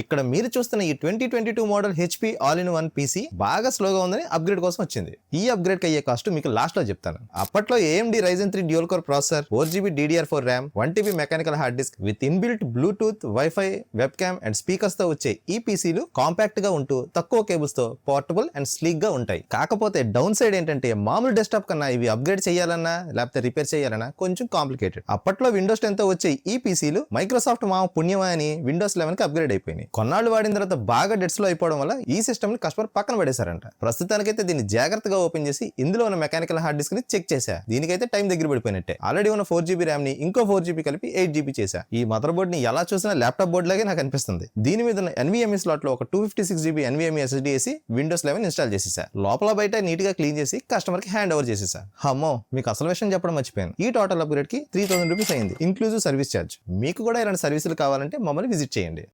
ఇక్కడ మీరు చూస్తున్న ఈ twenty twenty two model HP all in one PC బాగా స్లోగా ఉందని అప్గ్రేడ్ కోసం వచ్చింది. ఈ అప్గ్రేడ్ అయ్యే కాస్ట్ మీకు లాస్ట్లో చెప్తాను. అప్పట్లో AMD Ryzen three dual core processor four GB DDR four RAM one TB mechanical hard disk with inbuilt Bluetooth WiFi web cam and స్పీకర్స్తో వచ్చే ఈ పీసీలు కాంపాక్ట్గా ఉంటూ తక్కువ కేబుల్స్తో పోర్టబుల్ అండ్ స్లీక్గా ఉంటాయి. కాకపోతే డౌన్ సైడ్ ఏంటంటే మామూలు డెస్క్టాప్ కన్నా ఇవి అప్గ్రేడ్ చేయాలన్నా లేకపోతే రిపేర్ చేయాలన్నా కొంచెం కాంప్లికేటెడ్ అప్పట్లో విండోస్ టెన్తో వచ్చే ఈ పీసీలు మైక్రోసాఫ్ట్ మా పుణ్యమా అని విండోస్ లెవెన్కి అప్గ్రేడ్ అయిపోయినాయి. కొన్నాళ్ళు వాడిన తర్వాత బాగా డెట్స్లో అయిపోవడం వల్ల ఈ సిస్టమ్ని కస్టమర్ పక్కన పడేశారంట. ప్రస్తుతానికైతే దీన్ని జాగ్రత్తగా ఓపెన్ చేసి ఇందులో ఉన్న మెకానికల్ హార్డ్ డిస్క్ని చెక్ చేశా. దీనికైతే టైం దగ్గర పడిపోయినట్టే. ఆల్రెడీ ఉన్న ఫోర్ జీబీ ర్యామ్ని ఇంకో ఫోర్ జీబీ కలిపి ఎయిట్ జీబీ చేశా. ఈ మదర్ బోర్డ్ని ఎలా చూసినా ల్యాప్టాప్ బోర్డ్ లాగే నాకు అనిపిస్తుంది. దీని మీద ఉన్న ఎన్వీఎంఈ స్లాట్లో ఒక two fifty six GB NVME SSD వేసి విండోస్ లెవెన్ ఇన్స్టాల్ చేసేసా లోపల బయట నీట్గా క్లీన్ చేసి కస్టమర్కి హ్యాండ్ ఓవర్ చేసేసా అమ్మో మీకు అసలు విషయం చెప్పడం మర్చిపోయాను. ఈ టోటల్ అప్గ్రేడ్కి త్రీ థౌసండ్ రూపీస్ అయింది ఇంక్లూజివ్ సర్వీస్ ఛార్జ్ మీకు కూడా ఇలాంటి సర్వీసులు కావాలంటే మమ్మల్ని విజిట్ చేయండి.